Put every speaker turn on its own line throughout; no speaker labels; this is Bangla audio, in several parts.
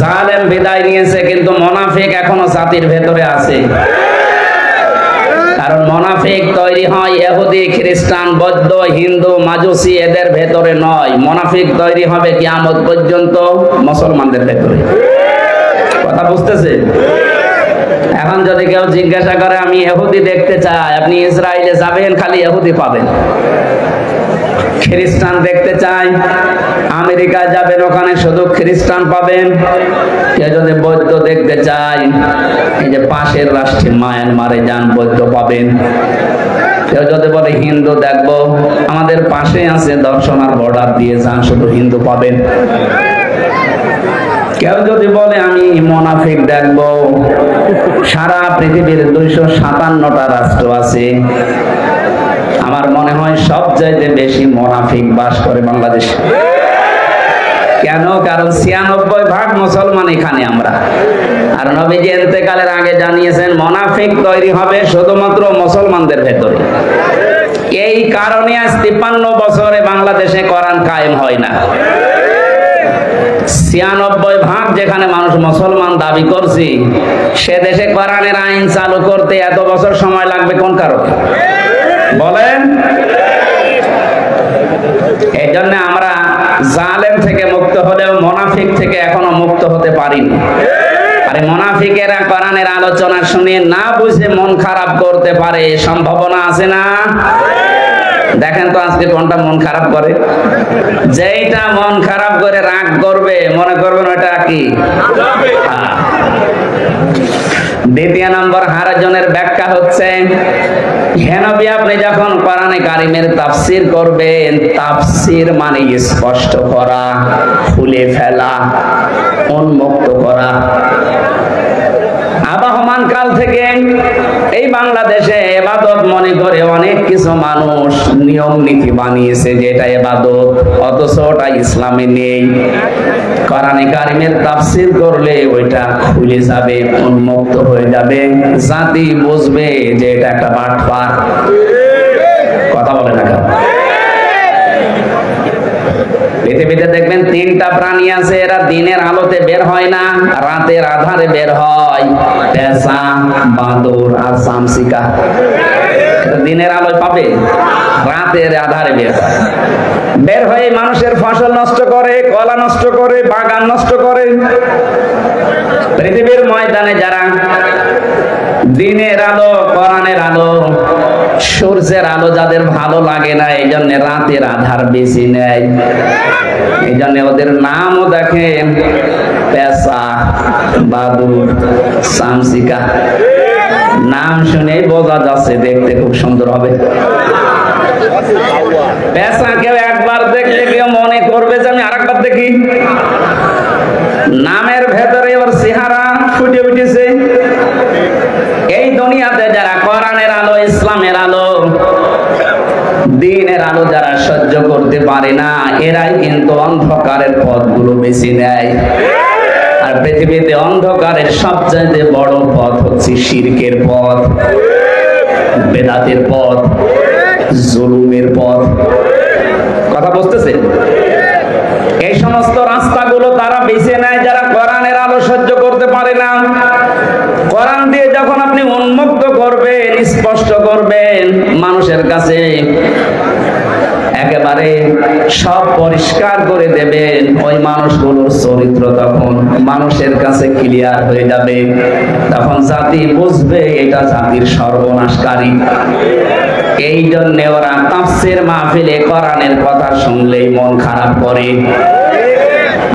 জালেম বিদায় নিয়েছে, কিন্তু মোনাফিক এখনও জাতির ভেতরে আছে। কারণ মোনাফিক তৈরি হয় এহুদি খ্রিস্টান, বৌদ্ধ, হিন্দু, মাজুসি, এদের ভেতরে নয়। মোনাফিক তৈরি হবে কিয়ামত পর্যন্ত মুসলমানদের ভেতরে। কথা বুঝতেছে? এখন যদি কেউ জিজ্ঞাসা করে, আমি এহুদি দেখতে চাই আপনি ইসরায়েলে যাবেন, খালি এহুদি পাবেন। খ্রিস্টান দেখতে চাই। আমেরিকা যাবেন, ওখানে শুধু খ্রিস্টান পাবেন। কেউ যদি বৌদ্ধ দেখতে চাই এই যে পাশের রাষ্ট্রে মায়ানমারে যান, বৌদ্ধ পাবেন। কেউ যদি বলে হিন্দু দেখব, আমাদের পাশে আছে দর্শনার বর্ডার দিয়ে যান, শুধু হিন্দু পাবেন। কেউ যদি বলে আমি মোনাফিক দেখব, সারা পৃথিবীর দুইশো সাতান্নটা রাষ্ট্র আছে। আমার মনে হয় সবচাইতে বেশি মোনাফিক বাস করে বাংলাদেশে। কেন? কারণ ছিয়ানব্বই ভাগ মুসলমান এখানে আমরা। আর নবীজি এতেকালের আগে জানিয়েছেন, মোনাফিক তৈরি হবে শুধুমাত্র মুসলমানদের ভেতরে। এই কারণে আজ তিপ্পান্ন বছরে বাংলাদেশে কোরআন কায়েম হয় না। ছিয়ানব্বই ভাগ যেখানে মানুষ মুসলমান দাবি করছি, সে দেশে কোরআনের আইন চালু করতে এত বছর সময় লাগবে কোন কারণে? বলেন। এই জন্য আমরা জালেম থেকে মুক্ত হলেও মোনাফিক থেকে এখনও মুক্ত হতে পারিনি। আরে মোনাফিকেরা কোরআনের আলোচনা শুনে না বুঝে মন খারাপ করতে পারে সম্ভাবনা আছে না? দেখেন তো আজকে কোনটা মন খারাপ করে। যেইটা মন খারাপ করে রাগ করবে মনে করবেন ওটা কি। দ্বিতীয় নম্বর হারাজনের ব্যাখ্যা হচ্ছে হেনবি আপনি যখন কোরআনে কারিমের তাফসির করবেন, তাফসির মানে স্পষ্ট করা, খুলে ফেলা, উন্মুক্ত করা। আবাহমান কাল থেকে এই বাংলাদেশে এবাদত মনে করে অনেক কিছু মানুষ নিয়ম নীতি বানিয়েছে যে এটা এবাদত, অথচ ওটা ইসলামে নেই। কোরআনে কারিমের তাফসির করলে ওইটা খুলে যাবে, উন্মুক্ত হয়ে যাবে। জাতি বুঝবে যে এটা একটা বাটপার। কথা বলে না কেন পৃথিবীতে দেখবেন তিনটা প্রাণী আছে, এরা দিনের আলোতে বের হয় না, রাতের আধারে বের হয়। বাঁদর আর দিনের আলোয় পাবে, রাতের আধারে বের বের হয়ে মানুষের ফসল নষ্ট করে, কলা নষ্ট করে, বাগান নষ্ট করে। পৃথিবীর ময়দানে যারা দিনের আলো, কোরআনের আলো সূর্যের আলো যাদের ভালো লাগে না, এই জন্য রাতের আধার বেশি নেয়। এই জন্য ওদের নামও দেখেন পেশা, বাদুর, সামসিকা। নাম শুনে বোঝা যাচ্ছে দেখতে খুব সুন্দর হবে। পেশা কেউ একবার দেখলে কেউ মনে করবে যে আমি আরেকবার দেখি। নামের ভেতরে ওর চেহারা ফুটে উঠেছে। এই দুনিয়াতে যারা দিনের আলো যারা সহ্য করতে পারে না, এরাই কিন্তু অন্ধকারের পথগুলো বেছে নেয়। আর পৃথিবীতে অন্ধকারের সবচাইতে বড় পথ হচ্ছে শিরকের পথ, বেদাতের পথ, জুলুমের পথ। কথা বুঝতেছে এই সমস্ত রাস্তাগুলো তারা বেছে নেয় যারা কোরআনের আলো সহ্য করতে পারে না। কোরআন দিয়ে যখন আপনি উন্মুক্ত করবেন, স্পষ্ট করবেন, মানুষের কাছে একেবারে সব পরিষ্কার করে দেবেন। ওই মানুষগুলোর চরিত্র তখন মানুষের কাছে ক্লিয়ার হয়ে যাবে। তখন জাতি বুঝবে এটা জাতির সর্বনাশকারী। এই জন্য ওরা তাফসির মাহফিলে কোরআনের কথা শুনলেই মন খারাপ করে।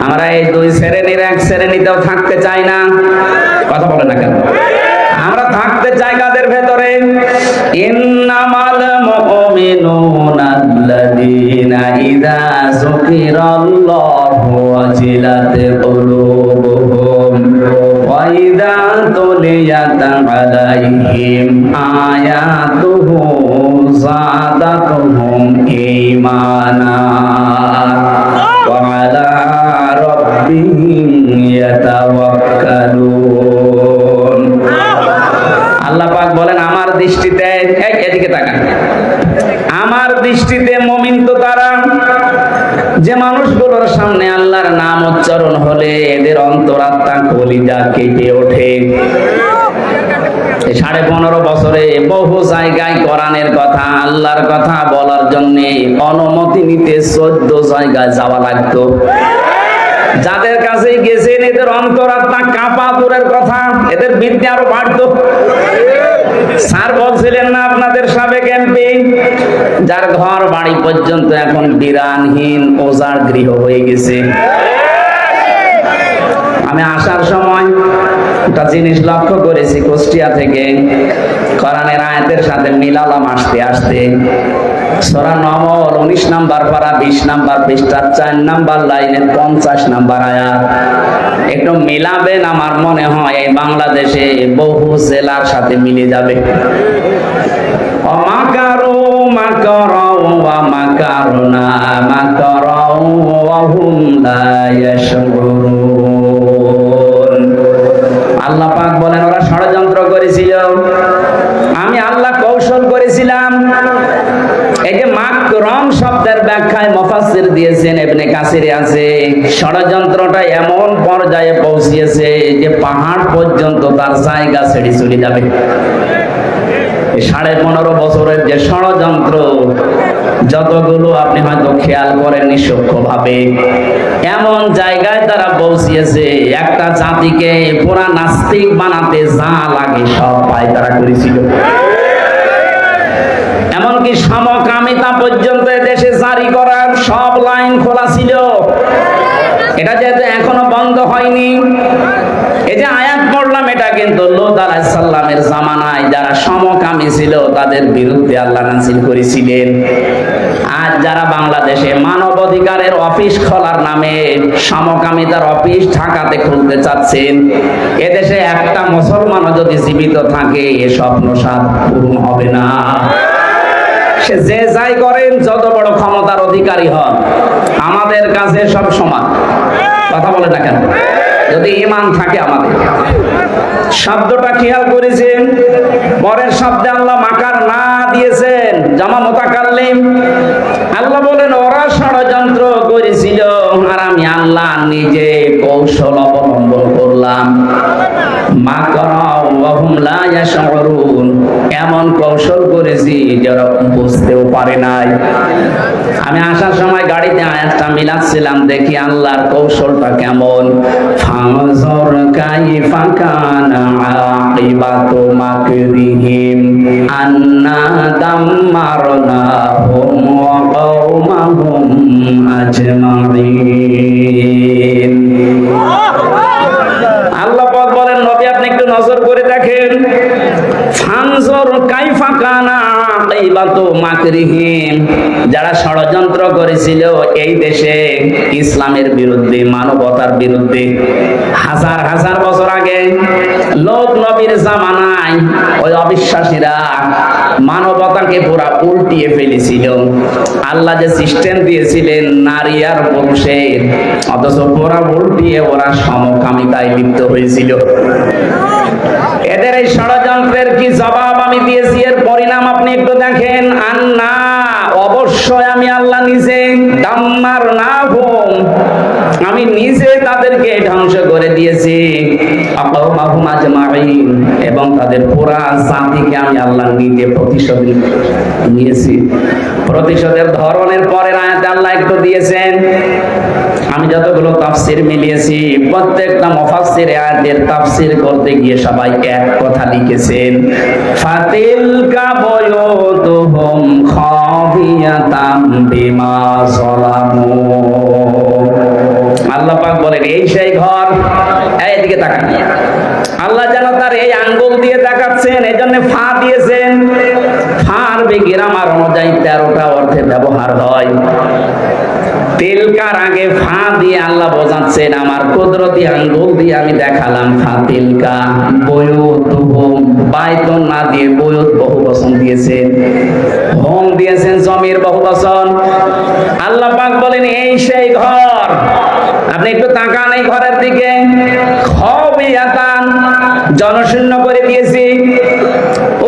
আমরা এই দুই শ্রেণির এক শ্রেণীতেও থাকতে চাই না। কথা বলে না কেন? আমরা থাকতে চাই কাদের ভেতরে? ইন্নামাল আল্লাযীনা ইযা যুকিরাল্লাহু ওয়াজিলাত কুলুবুহুম ওয়া ইযা তুলিয়াত আলাইহিম আয়াতুহু যাদাতুহুম ঈমানা ওয়া আলা রাব্বিহিম ইয়াতাওয়াক্কালুন আল্লাহ পাক বলেন, আমার দৃষ্টিতে এদিকে তাকান। দৃষ্টিতে মমিন তো তারা। যে মানুষগুলোর সামনে আল্লাহর নাম উচ্চারণ হলে এদের অন্তর অন্তরাত্মা কলিজা কেটে ওঠে। সাড়ে পনেরো বছরে বহু জায়গায় কোরআনের কথা, আল্লাহর কথা বলার জন্যে অনুমতি নিতে চোদ্দ জায়গায় যাওয়া লাগতো। যাদের কাছে গেছেন, এদের অন্তরাত্মা কাপা দূরের কথা, এদের বিদ্যা আরও বাড়তো। স্যার বলছিলেন না, আপনাদের সাবেক এমপি, যার ঘর বাড়ি পর্যন্ত এখন বিরানহীন ওজার গৃহ হয়ে গেছে। আমি আসার সময় একটা জিনিস লক্ষ্য করেছি, কুষ্টিয়া থেকে, কোরআনের আয়াতের সাথে মিলালাম আসতে আসতে। সোরা নমল উনিশ নাম্বার পারা বিশ নাম্বার পৃষ্ঠার চার নাম্বার লাইনের পঞ্চাশ নাম্বার আয়াত। একটু মিলাবেন আমার মনে হয়, এই বাংলাদেশে বহু জেলার সাথে মিলে যাবে। অমাকারু মাকারাও ওয়া মাকারনা মাকারাও ওয়া হুম আল্লাহ পাক বলেন, ওরা ষড়যন্ত্র করেছিল। আমি আল্লাহ কৌশল করেছিলাম। মাকরম শব্দের ব্যাখ্যায় মুফাসসির দিয়েছেন ইবনে কাসিরে আছে। ষড়যন্ত্রটা এমন পর্যায়ে পৌঁছিয়েছে যে পাহাড় পর্যন্ত তার জায়গা ছেড়ে চলে যাবে। সাড়ে পনেরো বছরের যে ষড়যন্ত্র, যতগুলো আপনি হয়তো খেয়াল করেননি সূক্ষ্ম ভাবে এমন জায়গায় তারা পৌঁছিয়েছে, একটা জাতিকে পুরা নাস্তিক বানাতে যা লাগে সব পায় তারা করেছিল। এমনকি সমকামিতা পর্যন্ত দেশে জারি করার সব লাইন খোলা ছিল। এটা যেহেতু এখনও বন্ধ হয়নি। এই যে আয়াত পড়লাম, এটা কিন্তু লোদ আলাইসাল্লামের জামানায় যারা সমকামী ছিল, তাদের বিরুদ্ধে আল্লাহ নাসিল করেছিলেন। আজ যারা বাংলাদেশে মানব অধিকারের অফিস খোলার নামে সমকামিতার অফিস ঢাকাতে খুলতে চাচ্ছেন, এদেশে একটা মুসলমানও যদি জীবিত থাকে, এ স্বপ্ন সাত পূরণ হবে না। সে যে যাই করেন, যত বড় ক্ষমতার অধিকারী হন, আমাদের কাছে সব সমান। কথা বলে না কেন? যদি ইমান থাকে আমাদের। শব্দটা খেয়াল করেছেন? পরের শব্দে আল্লাহ মাকার না দিয়েছেন। জামা মোতাকাল্লিম। আল্লাহ বলেন, ওরা ষড়যন্ত্র করেছিল, আর আমি আল্লাহ নিজে কৌশল অবলম্বন করলাম। এমন কৌশল করেছি যারা বুঝতেও পারে নাই। আমি আসার সময় গাড়িতে আয়াতটা মিলাচ্ছিলাম, দেখি আল্লাহর কৌশলটা কেমন। ফামজর কাইফা কানা আকিবাতু আন্না যারা ষড়যন্ত্র করেছিল এই দেশে ইসলামের বিরুদ্ধে, মানবতার বিরুদ্ধে, হাজার হাজার বছর আগে, লোক নবীর জামানায় ওই অবিশ্বাসীরা মানবতাকে পুরা উল্টিয়ে ফেলেছিল। আল্লাহ যে সিস্টেম দিয়েছিলেন, নারী আর পুরুষের, অথচ পুরা উল্টিয়ে ওরা সমকামিতায় লিপ্ত হয়েছিল। এদের এই ষড়যন্ত্রের কি জবাব আমি দিয়েছি? এর পরিণাম আপনি একটু দেখেন। আন্না, অবশ্যই আমি আল্লাহ নিজে দাম্মার না হোম। আমি নিজে তাদেরকে ধ্বংস করে দিয়েছি। এবং তাদের পুরা জাতিকে আমি আল্লাহ নিজে প্রতিশোধ নিয়েছি। প্রতিশোধের ধরনের পরের আয়াতে আল্লাহ একটু দিয়েছেন। আমি যতগুলো তাফসির মিলিয়েছি, প্রত্যেকটা মুফাসসির আয়াতের তাফসির করতে গিয়ে সবাই এক কথা লিখেছেন, ফাতিলকা বয়তুহুম খাবিয়াতাম বিমা যালামু আল্লাহ পাক বলেন, এই সেই ঘর, এই এদিকে তাকান। আল্লাহ যেন তার এই আঙ্গুল দিয়ে তাকাচ্ছেন, এই জন্য ফা দিয়েছেন। ফার গ্রামার অনুযায়ী তেরোটা অর্থে ব্যবহার হয়। তেলকার আগে ফা দিয়ে আল্লাহ বোঝাচ্ছেন, আমার কুদরতি আঙ্গুল দিয়ে আমি দেখালাম ফা হোম না দিয়ে বহু বচন দিয়েছেন। হোম দিয়েছেন জমির বহু বচন আল্লাহ পাক বলেন, এই সেই ঘর আপনি একটু তাকান এই ঘরের দিকে। জনশূন্য করে দিয়েছি।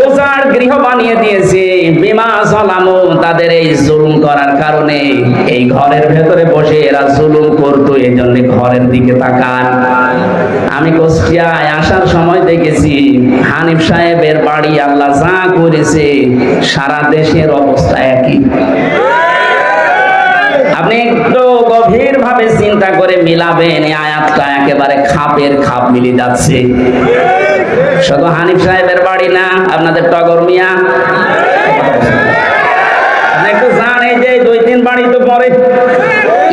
ওজার গৃহ বানিয়ে দিয়েছি। বিমা সালামু, তাদের এই জুলুম করার কারণে এই ঘরের ভেতরে বসে এরা জুলুম করতো এই জন্য ঘরের দিকে তাকান। আমি কুষ্টিয়ায় আসার সময় দেখেছি, হানিফ সাহেবের বাড়ি আল্লাহ যা করেছে, সারা দেশের অবস্থা একই। আপনি একটু গভীর ভাবে চিন্তা করে মিলাবেন, এই আয়াতটা একেবারে খাপের খাপ মিলে যাচ্ছে। শুধু হানিফ সাহেবের বাড়ি না, আপনাদের টগর মিয়া। একটু জান যে দুই তিন বাড়ি তো পরে।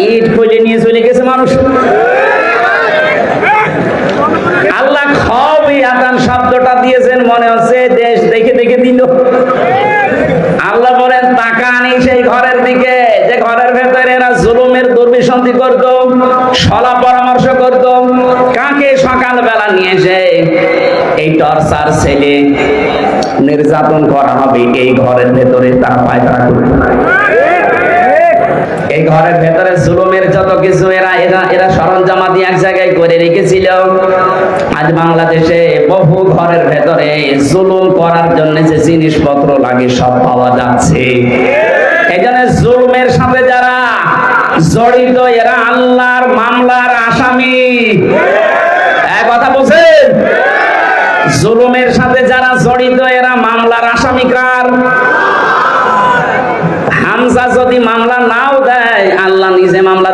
ইট খুলে নিয়ে চলে গেছে মানুষ। আল্লাহ খবই আদান শব্দটা দিয়েছেন, মনে হচ্ছে দেশ দেখে দেখে দিল আল্লাহ বলেন তাকানি সেই ঘরের দিকে যে ঘরের ভেতরে এরা জুলুমের দুর্বিসন্ধি করত সলা পরামর্শ করত, কাকে সকালবেলা নিয়ে এসে এই টর্চার ছেলে নির্যাতন করা হবে, এই ঘরের ভেতরে তারা পায়তারা করত এই ঘরের ভেতরে জুলুমের যত কিছু এরা এরা এরা সরঞ্জামাদি এক জায়গায় করে রেখেছিল। আজ বাংলাদেশে বহু ঘরের ভেতরে জুলুম করার জন্য যে জিনিসপত্র লাগে, সব পাওয়া যাচ্ছে। জন্য জুলুমের সাথে যারা জড়িত এরা আল্লাহর মামলার আসামি। কথা বলছেন? জুলুমের সাথে যারা জড়িত, এরা মামলার আসামি কার? হামজা যদি মামলা নাও দেয়, আল্লাহ নিজে মামলা